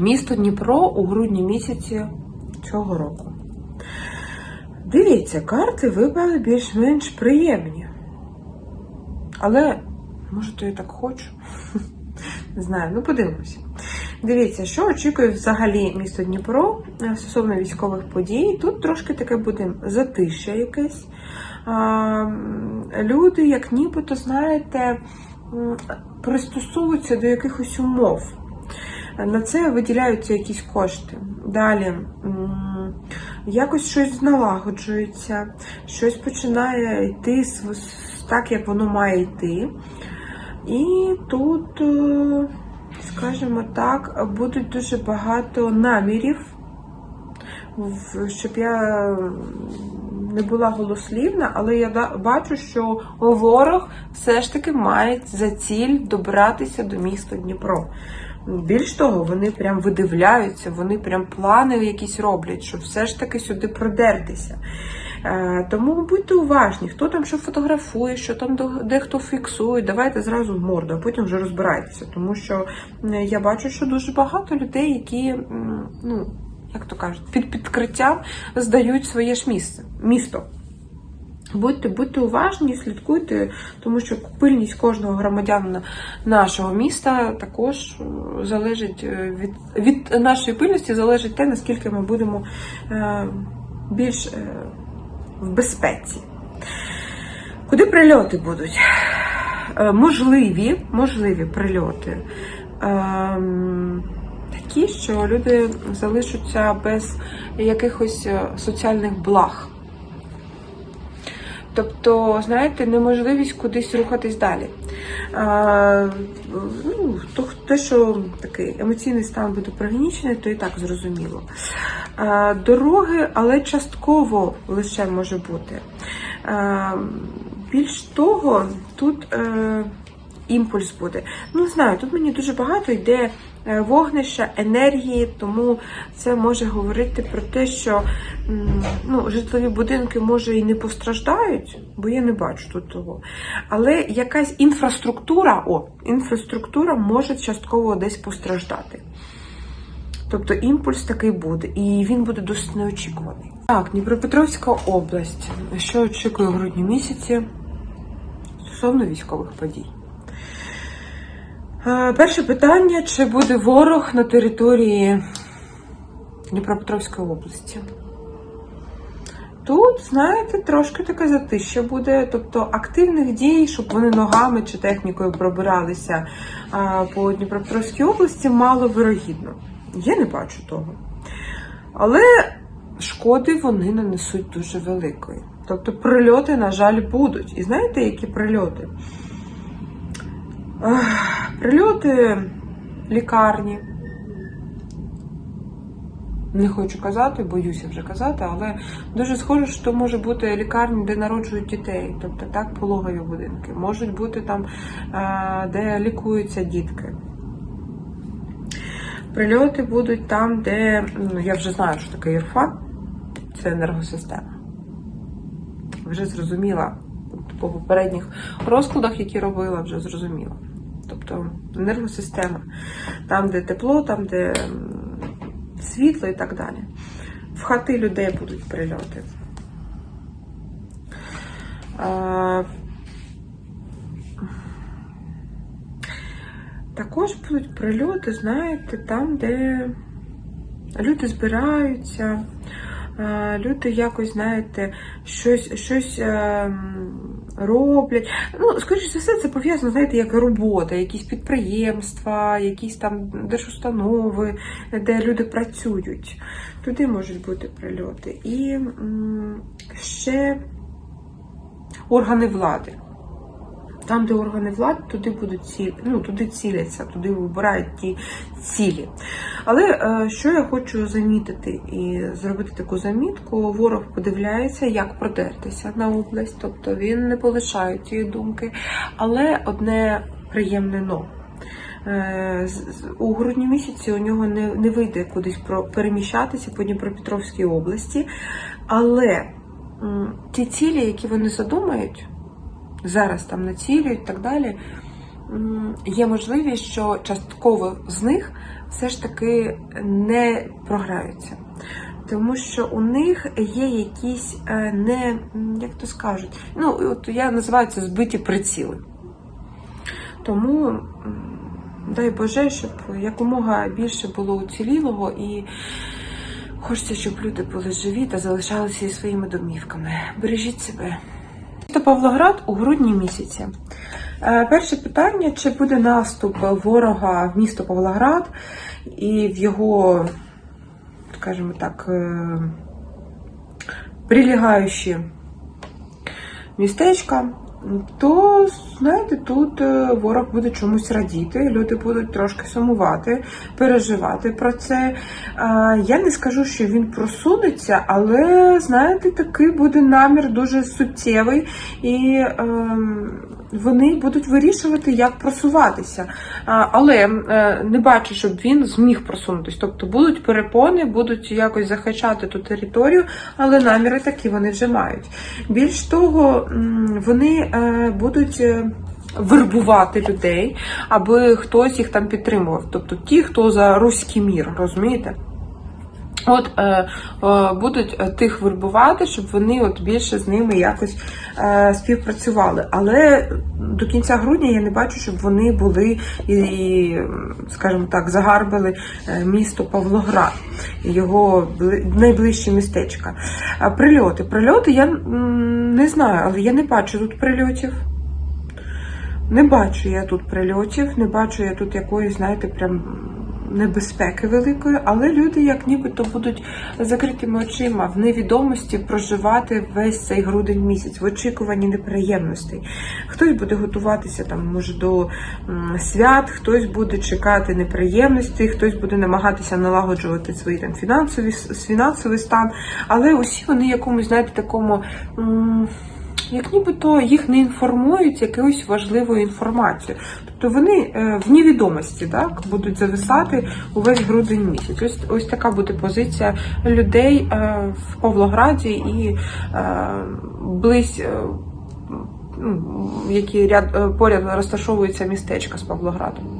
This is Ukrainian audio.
Місто Дніпро у грудні місяці цього року. Дивіться, карти випали більш-менш приємні. Але, може, то я так хочу. Не знаю, ну подивимося. Дивіться, що очікує взагалі місто Дніпро е, стосовно військових подій. Тут трошки таке буде затища якесь. Люди, як нібито, знаєте, пристосовуються до якихось умов. На це виділяються якісь кошти. Далі якось щось налагоджується, щось починає йти так, як воно має йти. І тут, е, скажімо так, будуть дуже багато намірів, щоб я не була голослівна, але я бачу, що ворог все ж таки має за ціль добратися до міста Дніпро. Більш того, вони прям видивляються, вони прям плани якісь роблять, щоб все ж таки сюди продертися. Е, Тому будьте уважні, хто там що фотографує, що там дехто фіксує, давайте зразу в морду, а потім вже розбирайтеся. Тому що я бачу, що дуже багато людей, які, ну, як то кажуть, під підкриттям здають своє ж місце, місто. Будьте, будьте уважні, слідкуйте, тому що пильність кожного громадянина нашого міста також е, залежить е, від, від нашої пильності залежить те, наскільки ми будемо е, більш е, в безпеці. Куди прильоти будуть? Е, можливі, можливі прильоти. Ем, такі, що люди залишаться без якихось е, соціальних благ. Тобто, знаєте, неможливість кудись рухатись далі. А, ну, то, те, що такий емоційний стан буде пригнічений, то і так зрозуміло. А, дороги, але частково лише може бути. А, більш того, тут е, імпульс буде. Ну, знаю, тут мені дуже багато йде вогнища, енергії, тому це може говорити про те, що ну, житлові будинки може і не постраждають, бо я не бачу тут того. Але якась інфраструктура, о, інфраструктура може частково десь постраждати. Тобто імпульс такий буде, і він буде досить неочікуваний. Так, Дніпропетровська область. Що очікує в грудні місяці стосовно військових подій? Е, Перше питання: чи буде ворог на території Дніпропетровської області? Тут, знаєте, трошки таке затища буде, тобто активних дій, щоб вони ногами чи технікою пробиралися по Дніпропетровській області, мало вирогідно. Я не бачу того. Але шкоди вони нанесуть дуже великої. Тобто прильоти, на жаль, будуть. І знаєте, які прильоти? Ах, Прильоти лікарні. Не хочу казати, боюся вже казати, але дуже схоже, що може бути лікарні, де народжують дітей, тобто так, пологові будинки. Можуть бути там, е, де лікуються дітки. Прильоти будуть там, де ну, я вже знаю, що таке ІРФА, це енергосистема. Вже зрозуміла по попередніх розкладах, які робила, вже зрозуміла. Тобто енергосистема, там, де тепло, там, де світло і так далі. В хати людей будуть прильоти. Також будуть прильоти, знаєте, там, де люди збираються, люди якось, знаєте, щось, щось ем, роблять. Ну, скоріше за все, це пов'язано, знаєте, як робота, якісь підприємства, якісь там держустанови, де люди працюють. Туди можуть бути прильоти. І ще органи влади. Там, де органи влади, туди будуть ціль, ну, туди ціляться, туди вибирають ті цілі. Але е, що я хочу замітити і зробити таку замітку, ворог подивляється, як продертися на область, тобто він не полишає цієї думки. Але одне приємне но. Е, У грудні місяці у нього не, не вийде кудись про переміщатися по Дніпропетровській області, але ті цілі, які вони задумають, зараз там націлюють і так далі, є можливість, що частково з них все ж таки не програються. Тому що у них є якісь е, не, як то скажуть, ну, от я називаю це збиті приціли. Тому дай Боже, щоб якомога більше було уцілілого і хочеться, щоб люди були живі та залишалися своїми домівками. Бережіть себе. Місто Павлоград у грудні місяці. Е, Перше питання: чи буде наступ ворога в місто Павлоград і в його, скажімо так, е, прилігаючі містечка, то, знаєте, тут е, ворог буде чомусь радіти, люди будуть трошки сумувати, переживати про це. Я не скажу, що він просунеться, але, знаєте, такий буде намір дуже суттєвий, і ем, вони будуть вирішувати, як просуватися. Але е, не бачу, щоб він зміг просунутися. Тобто будуть перепони, будуть якось захищати ту територію, але наміри такі вони вже мають. Більш того, вони е, будуть. е, Вербувати людей, аби хтось їх там підтримував. Тобто ті, хто за руський мір, розумієте? От е, е, будуть е, тих вербувати, щоб вони от більше з ними якось е, співпрацювали. Але до кінця грудня я не бачу, щоб вони були і, і скажімо так, загарбили е, місто Павлоград, його бли- найближчі містечка. Прильоти. Прильоти я не знаю, але я не бачу тут прильотів. Не бачу я тут прильотів, не бачу я тут якоїсь, знаєте, прям небезпеки великої, але люди як нібито будуть закритими очима в невідомості проживати весь цей грудень місяць в очікуванні неприємностей. Хтось буде готуватися там, може, до свят, хтось буде чекати неприємностей, хтось буде намагатися налагоджувати свої там фінансові фінансовий стан, але усі вони якомусь, знаєте, такому. Як нібито їх не інформують якоюсь важливою інформацією. Тобто вони е, в невідомості так, будуть зависати увесь грудень місяць. Ось, ось така буде позиція людей е, в Павлограді і е, близь, ну, які ряд, поряд розташовуються містечка з Павлоградом.